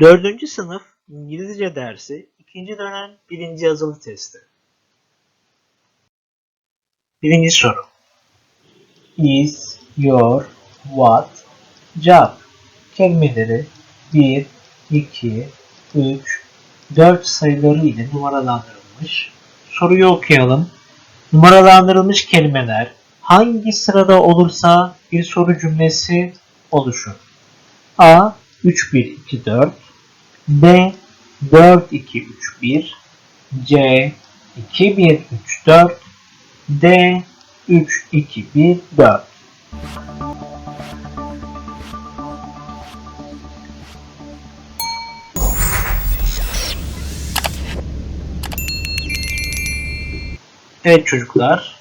Dördüncü sınıf İngilizce dersi ikinci dönem birinci yazılı testi. Birinci soru. Is, your, what, job kelimeleri 1, 2, 3, 4 sayıları ile numaralandırılmış. Soruyu okuyalım. Numaralandırılmış kelimeler hangi sırada olursa bir soru cümlesi oluşur. A 3 1 2 4 B 4 2 3 1 C 2 1 3 4 D 3 2 1 4 Evet çocuklar,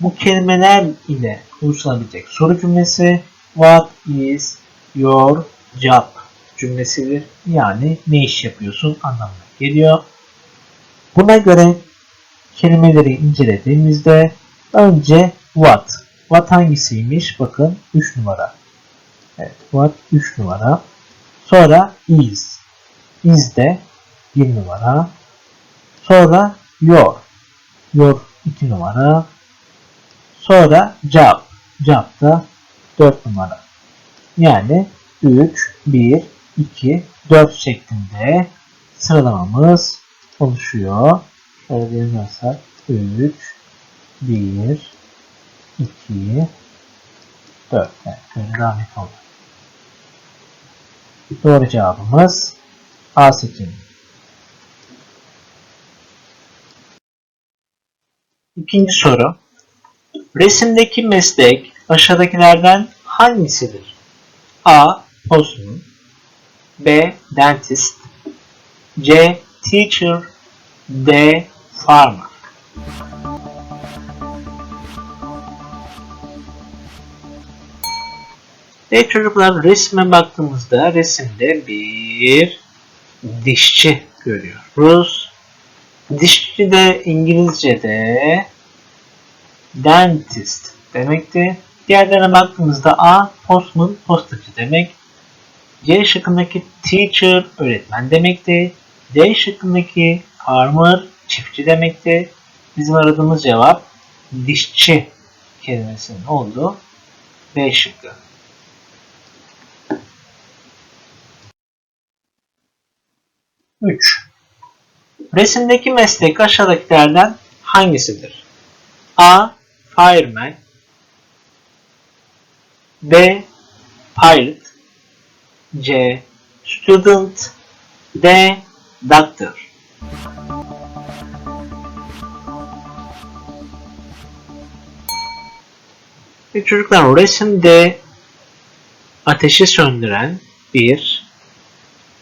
bu kelimeler ile oluşabilecek soru cümlesi What is your job cümlesidir. Yani ne iş yapıyorsun anlamına geliyor. Buna göre kelimeleri incelediğimizde önce what. What hangisiymiş? Bakın 3 numara. Evet, what 3 numara. Sonra is. Is de 1 numara. Sonra your. Your 2 numara. Sonra job. Job da 4 numara. Yani 3, 1, 2, 4 şeklinde sıralamamız oluşuyor. Şöyle bir yazarsak 3, 1, 2, 4. Evet, şöyle devam oldu. Doğru cevabımız A seçeneği. İkinci soru. Resimdeki meslek aşağıdakilerden hangisidir? A. Postman B. Dentist C. Teacher D. Farmer Ve çocuklar resme baktığımızda resimde bir dişçi görüyoruz. Dişçi de İngilizce'de dentist demekti. Diğerlerine baktığımızda A postman postacı demek. C şıkkındaki teacher öğretmen demekti. D şıkkındaki farmer çiftçi demekti. Bizim aradığımız cevap dişçi kelimesinin olduğu B şıkkı. Üç. Resimdeki meslek aşağıdakilerden hangisidir? A. Fireman B. Pilot C. Student D. Doctor Ve çocuklar resimde ateşi söndüren bir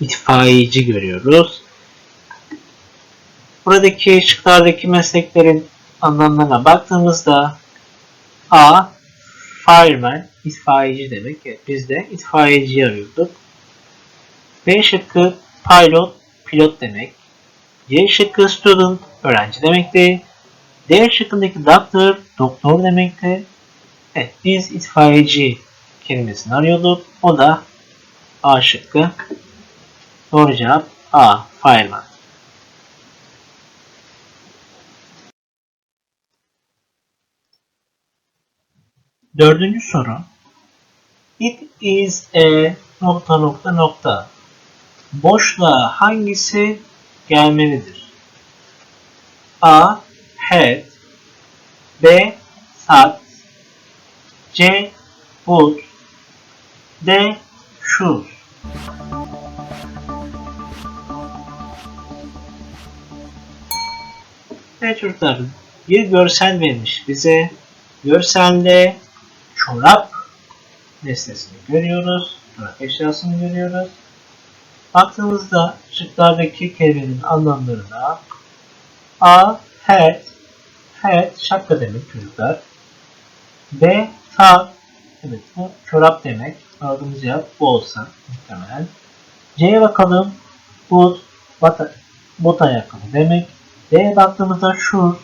itfaiyeci görüyoruz. Buradaki şıklardaki mesleklerin anlamlarına baktığımızda A. Fireman, itfaiyeci demek. Evet, biz de itfaiyeci arıyorduk. B şıkkı pilot, pilot demek. C şıkkı student, öğrenci demekti. D şıkkındaki doctor, doktor demekti. Evet, biz itfaiyeci kelimesini arıyorduk. O da A şıkkı. Doğru cevap A. Fireman. Dördüncü soru. It is a nokta nokta nokta. Boşluğa hangisi gelmelidir? A. Head B. Sat C. Boot D. Shoes Evet çocuklar bir görsel vermiş bize. Görselde çorap nesnesini görüyoruz. Eşyasını görüyoruz. Baktığımızda şıklardaki kelimenin anlamlarına A. Hat Hat şapka demek çocuklar. B. Tag Evet bu çorap demek. Aradığımız cevap bu olsa muhtemelen. C'ye bakalım. Boot bot, bot ayakkabı demek. D'ye baktığımızda şu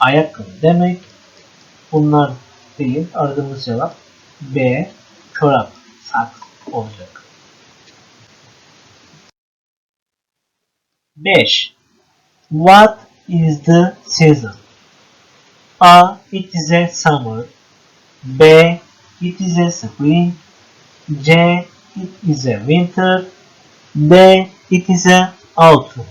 ayakkabı demek. Bunlar değil. Aradığımız cevap B. Çorap, saks olacak. 5. What is the season? A. It is a summer. B. It is a spring. C. It is a winter. D. It is a autumn.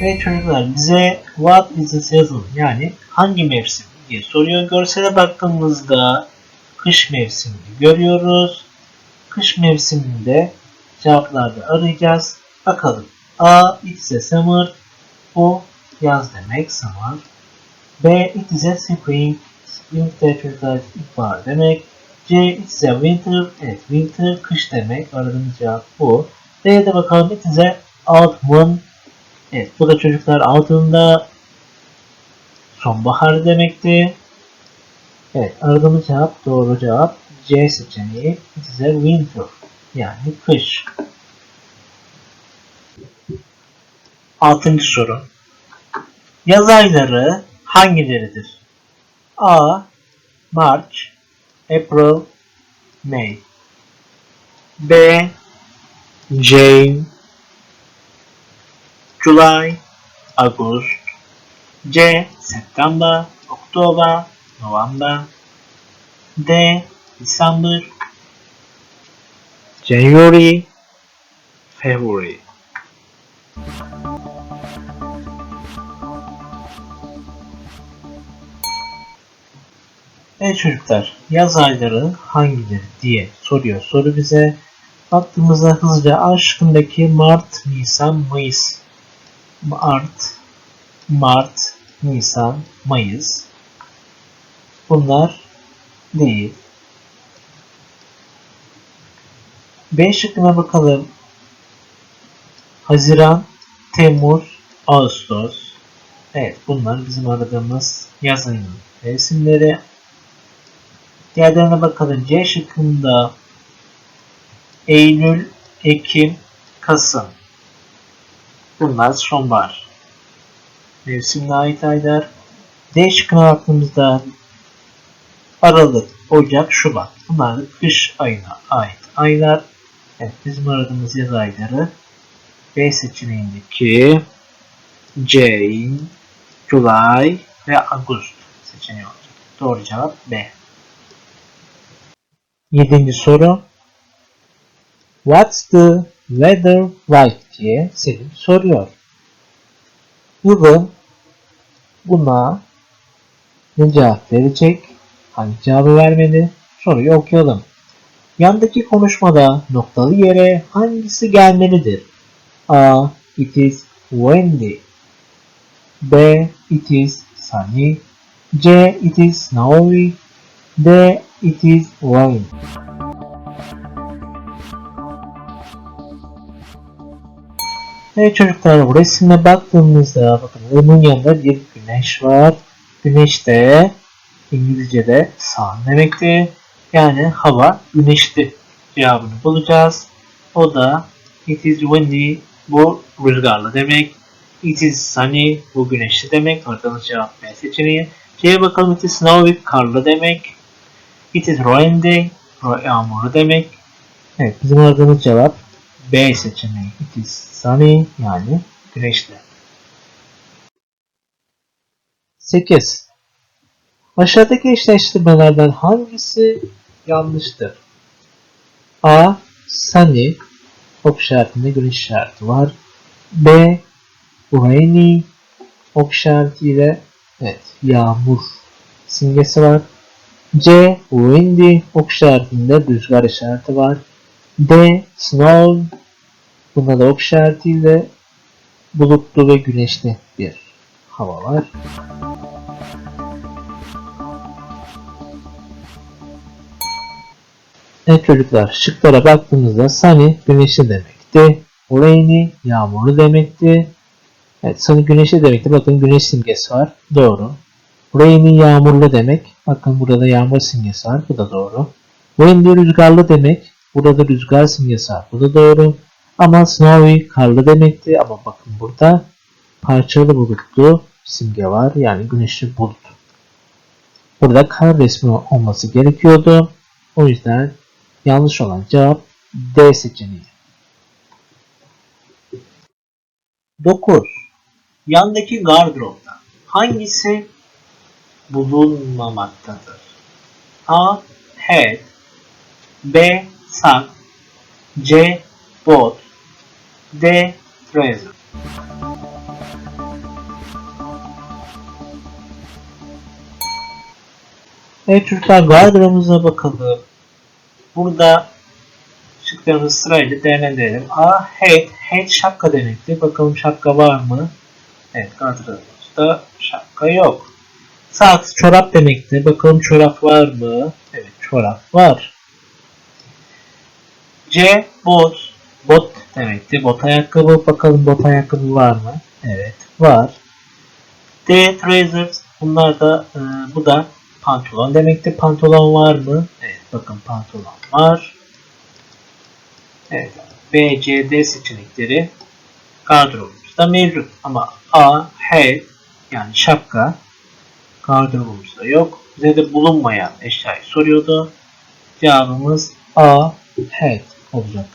Ve çocuklar bize what is the season yani hangi mevsim diye soruyor. Görsele baktığımızda kış mevsimini görüyoruz. Kış mevsiminde cevaplarda arayacağız. Bakalım. A. It is a summer. Bu yaz demek summer. B. It is a spring. Spring de çocuklar ilkbahar demek. C. It is a winter. Evet winter kış demek. Aradığımız cevap bu. D'ye bakalım. It is a autumn. Evet bu da çocuklar altında sonbahar demekti. Evet aradığımız cevap doğru cevap C seçeneği. It is a winter. Yani kış. Altıncı soru. Yaz ayları hangileridir? A. March April May B. June July August C. September October November D. December January February Evet çocuklar, yaz ayları hangileri diye soruyor soru bize. Baktığımızda hızlıca A şıkkındaki Mart, Nisan, Mayıs. Mart, Mart, Nisan, Mayıs. Bunlar değil. B şıkkına bakalım. Haziran, Temmuz, Ağustos. Evet bunlar bizim aradığımız yaz ayının mevsimleri. Diğerlerine bakalım. C şıkkında Eylül, Ekim, Kasım. Bunlar sonbahar. Mevsimine ait aylar. D şıkkına baktığımızda Aralık, Ocak, Şubat. Bunlar kış ayına ait aylar. Evet, bizim aradığımız yaz ayları B seçeneğindeki June, July ve Ağustos seçeneği olacak. Doğru cevap B. Yedinci soru. What's the weather like diye Selim soruyor. Google buna ne cevap verecek? Hangi cevabı vermeli? Soruyu okuyalım. Yandaki konuşmada noktalı yere hangisi gelmelidir? A. It is windy. B. It is sunny. C. It is snowy. D. It is rain. Evet çocuklar bu resimde baktığımızda bakın bunun yanında bir güneş var. Güneş de İngilizce'de sun demekti. Yani hava güneşli cevabını bulacağız. O da it is windy bu rüzgarlı demek. It is sunny bu güneşli demek. Aradığımız cevap B seçeneği. C'ye bakalım it is snowy karlı demek. It is rainy yağmurlu demek. Evet bizim aradığımız cevap B seçeneği. It is sunny yani güneşli. 8. Aşağıdaki eşleştirmelerden hangisi yanlıştır? A. Sunny ok işaretinde güneş işareti var. B. Rainy ok işaretiyle evet, yağmur simgesi var. C. Windy ok işaretinde rüzgar işareti var. D. Snow bunda da ok işaretiyle bulutlu ve güneşli bir hava var. Evet çocuklar şıklara baktığımızda sunny güneşli demekti. Rainy yağmurlu demekti. Evet sunny güneşli demekti. Bakın güneş simgesi var. Doğru. Rainy yağmurlu demek. Bakın burada yağmur simgesi var. Bu da doğru. Windy rüzgarlı demek. Burada rüzgar simgesi var. Bu da doğru. Ama snowy karlı demekti. Ama bakın burada parçalı bulutlu simge var. Yani güneşli bulut. Burada kar resmi olması gerekiyordu. O yüzden yanlış olan cevap D seçeneği. 9. Yandaki gardıropta hangisi bulunmamaktadır? A. Head B. Sak C. Bot D. Treasure Evet çocuklar gardırobumuza bakalım. Burada şıklarımızı sırayla değerlendirelim. A. Head. Head şapka demekti. Bakalım şapka var mı? Evet gardırobumuzda şapka yok. Socks çorap demekti. Bakalım çorap var mı? Evet çorap var. C. Bot. Bot demekti. Bot ayakkabı. Bakalım bot ayakkabı var mı? Evet var. D. Trousers. Bunlar da e, bu da pantolon demekti. Pantolon var mı? Evet bakın pantolon var. Evet. B, C, D seçenekleri gardırobumuzda mevcut. Ama A, head yani şapka gardırobumuzda yok. Bize de bulunmayan eşyayı soruyordu. Cevabımız A, head olacak.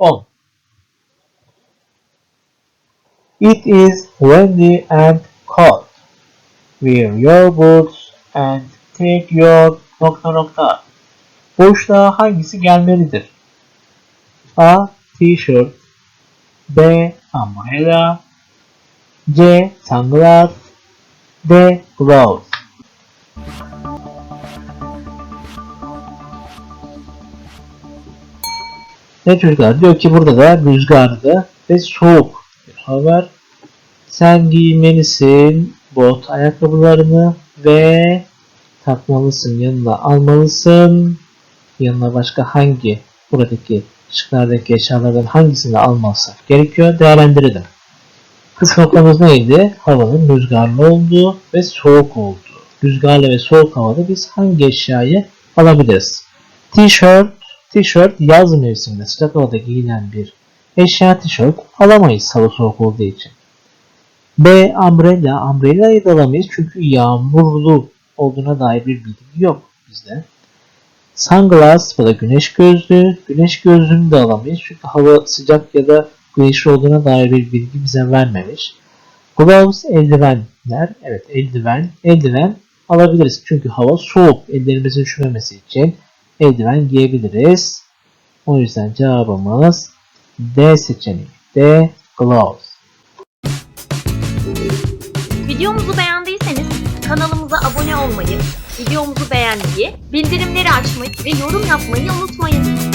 10. It is windy and cold. Wear your boots and take your nokta nokta. Boşluğa hangisi gelmelidir? A. T-shirt B. Umbrella C. Sunglass D. Gloves Ne çocuklar diyor ki burada da rüzgarlı ve soğuk bir var. Sen giymelisin bot ayakkabılarını ve takmalısın yanına almalısın. Yanına başka hangi buradaki şıklardaki eşyalardan hangisini almazsak gerekiyor değerlendirelim. Kısa noktamız neydi? Havanın rüzgarlı olduğu ve soğuk olduğu. Rüzgarlı ve soğuk havada biz hangi eşyayı alabiliriz? T-shirt, t-shirt yaz mevsiminde sıcak havada giyilen bir eşya tişört alamayız hava soğuk olduğu için. B. Umbrella. Umbrella'yı da alamayız çünkü yağmurlu olduğuna dair bir bilgi yok bizde. Sunglass bu da güneş gözlüğü. Güneş gözlüğünü de alamayız çünkü hava sıcak ya da güneşli olduğuna dair bir bilgi bize vermemiş. Gloves eldivenler. Evet eldiven. Eldiven alabiliriz çünkü hava soğuk. Ellerimizin üşümemesi için eldiven giyebiliriz. O yüzden cevabımız D seçeneği. D gloves. Videomuzu beğendiyseniz kanalımıza abone olmayı, videomuzu beğenmeyi, bildirimleri açmayı ve yorum yapmayı unutmayın.